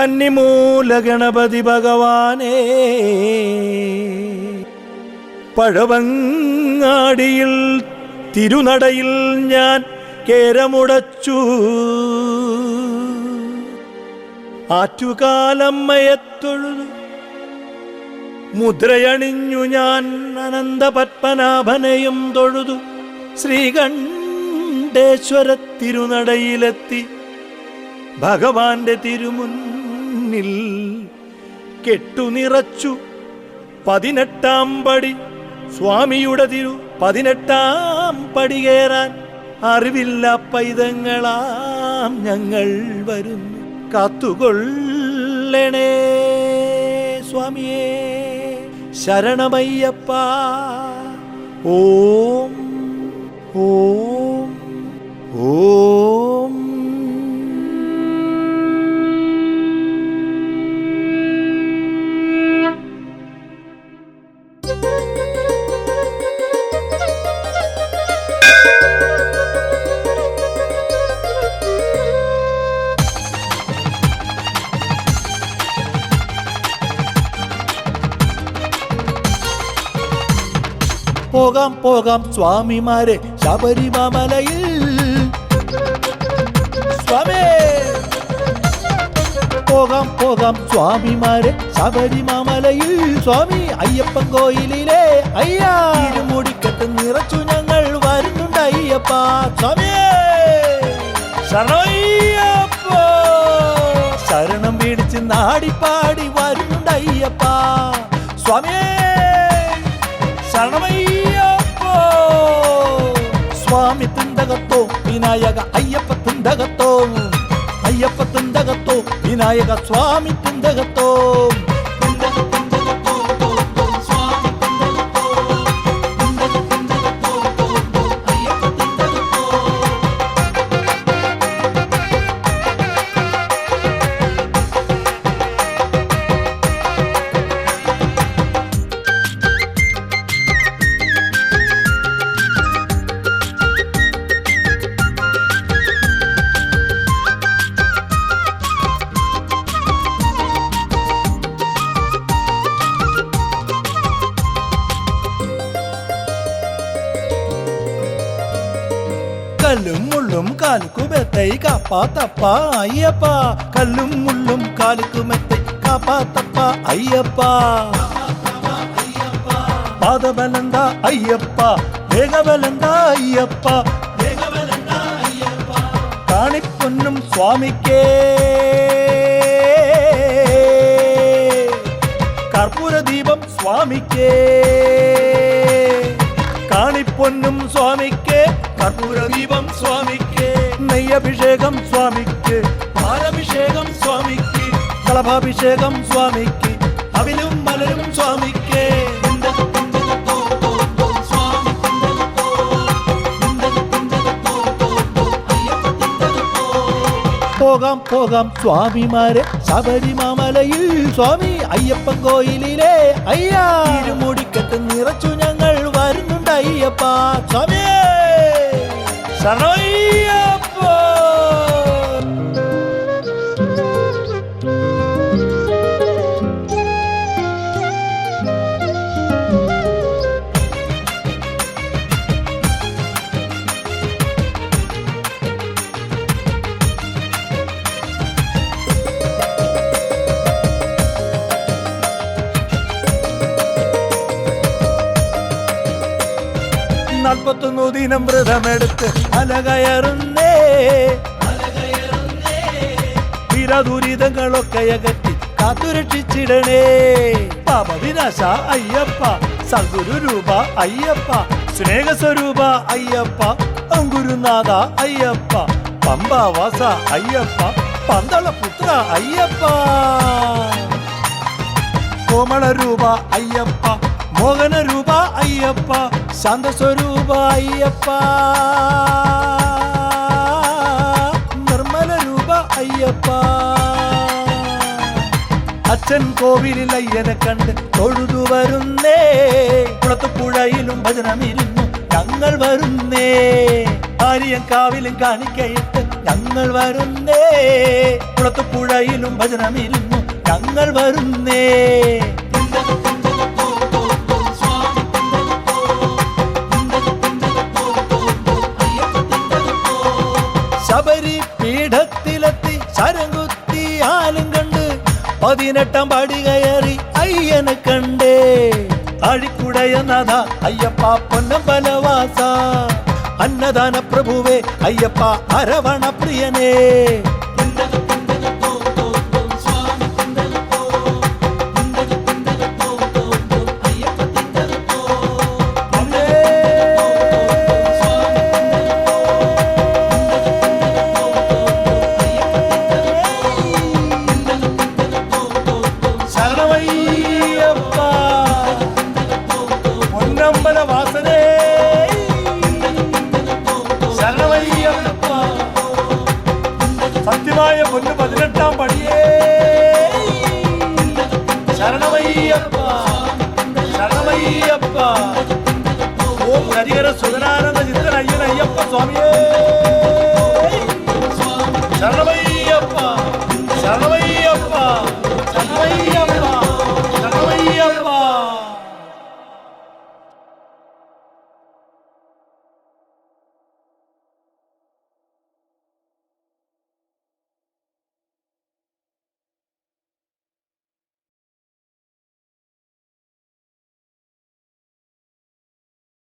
കന്നിമൂല ഗണപതി ഭഗവാനേ. പഴവങ്ങാടിയിൽ തിരുനടയിൽ ഞാൻ കേരമുടച്ചു. ആറ്റുകാലമ്മയത്തൊഴുതു. മുദ്രയണിഞ്ഞു ഞാൻ അനന്ത പത്മനാഭനെയും തൊഴുതു. ശ്രീകണ്ഠേശ്വര തിരുനടയിലെത്തി ഭഗവാന്റെ തിരുമുന്നിൽ കെട്ടുനിറച്ചു പതിനെട്ടാം പടി. സ്വാമിയുടെ തിരു പതിനെട്ടാം പടി കയറാൻ അറിവില്ല പൈതങ്ങളാം ഞങ്ങൾ വരുന്നു. കാത്തുകൊള്ളണേ സ്വാമിയേ. ശരണമയ്യപ്പ. ഓം ഓം ഓം. പോകാം പോകാം സ്വാമിമാരെ. ശബരിമലയിൽ. സ്വാമി! പോകാം പോകാം സ്വാമിമാരെ. ശബരിമലയിൽ. സ്വാമി അയ്യപ്പൻ കോയിലിലെ അയ്യാ! ഇരുമുടിക്കെട്ട് നിറച്ചു ഞങ്ങൾ വരുന്നുണ്ട് അയ്യപ്പ. സ്വാമിയേ ശരണം പിടിച്ച് നാടിപ്പാടി വരുന്നുണ്ട് അയ്യപ്പ. സ്വാമിയേ ശരണമയ്യപ്പോ സ്വാമി തുണ്ടകത്തോ വിനായക അയ്യപ്പ തുണ്ടകത്തോ. അയ്യപ്പ തുണ്ടകത്തോ വിനായക സ്വാമി തിന്തകത്തോ முள்ளும் காலுக்கு மெத்தை காப்பாத்தப்பா ஐயப்பா. கல்லும் முள்ளும் காலுக்கு மெத்தை காப்பாத்தப்பா ஐயப்பா. பாதபலந்தா ஐயப்பா வேகபலந்தா ஐயப்பா. காணி பொன்னும் சுவாமிக்கே. கற்பூர தீபம் சுவாமிக்கே. காணி பொன்னும் சுவாமிக்கே. സ്വാമിക്ക് കർപ്പൂര ദീപം സ്വാമിക്ക് നെയ്യഭിഷേകം സ്വാമിക്ക് പാലഭിഷേകം സ്വാമിക്ക് കളഭാഭിഷേകം സ്വാമിക്ക് അവിലും മലരും സ്വാമിക്ക് പോകാം പോകാം സ്വാമിമാരെ ശബരിമലയിൽ സ്വാമി അയ്യപ്പൻ കോയിലിലെ അയ്യാ ഇരുമുടിക്കെട്ട് നിറച്ചു നാൽപ്പത്തൊന്നു ദിനം വ്രതമെടുത്ത് അലകയറുന്നേ ദുരിതങ്ങളൊക്കെ അകറ്റി കാത്തുരക്ഷിച്ചിടണേ. പാപവിനാശ അയ്യപ്പ സദ്ഗുരു രൂപ അയ്യപ്പ സ്നേഹസ്വരൂപ അയ്യപ്പ അങ്കുരുനാഥ അയ്യപ്പ പമ്പാവാസ അയ്യപ്പ പന്തളപുത്ര അയ്യപ്പ. കോമളരൂപ അയ്യപ്പ മോഹന രൂപ അയ്യപ്പ ശാന്തസ്വരൂപ അയ്യപ്പ. നിർമ്മല രൂപ അയ്യപ്പ. അച്ഛൻ കോവിലിൽ അയ്യനെ കണ്ട് തൊഴുതു വരുന്നേ. കുളത്തുപുഴയിലും ഭജനമിരുന്നു ഞങ്ങൾ വരുന്നേ. ആര്യം കാവിലും കാണിക്കയിട്ട് ഞങ്ങൾ വരുന്നേ. കുളത്തുപുഴയിലും ഭജനമിരുന്നു ഞങ്ങൾ വരുന്നേ. ശബരി പീഠത്തിലെത്തി ശരംകുത്തി ആലും കണ്ട് പതിനെട്ടാം പടി കയറി അയ്യനെ കണ്ടേ അഴിക്കുടയനാഥ അയ്യപ്പ പൊന്നമ്പലവാസ അന്നദാന പ്രഭുവേ അയ്യപ്പ അരവണ പ്രിയനേ ശരണമയ്യപ്പ நமச்சிவாய பொண்ணு பதினெட்டாம் படியே. சரணமையப்பா சரணமையப்பா. ஓம் ஹரிகர சுதனானந்த சித்தன் ஐயன் ஐயப்ப சுவாமியே.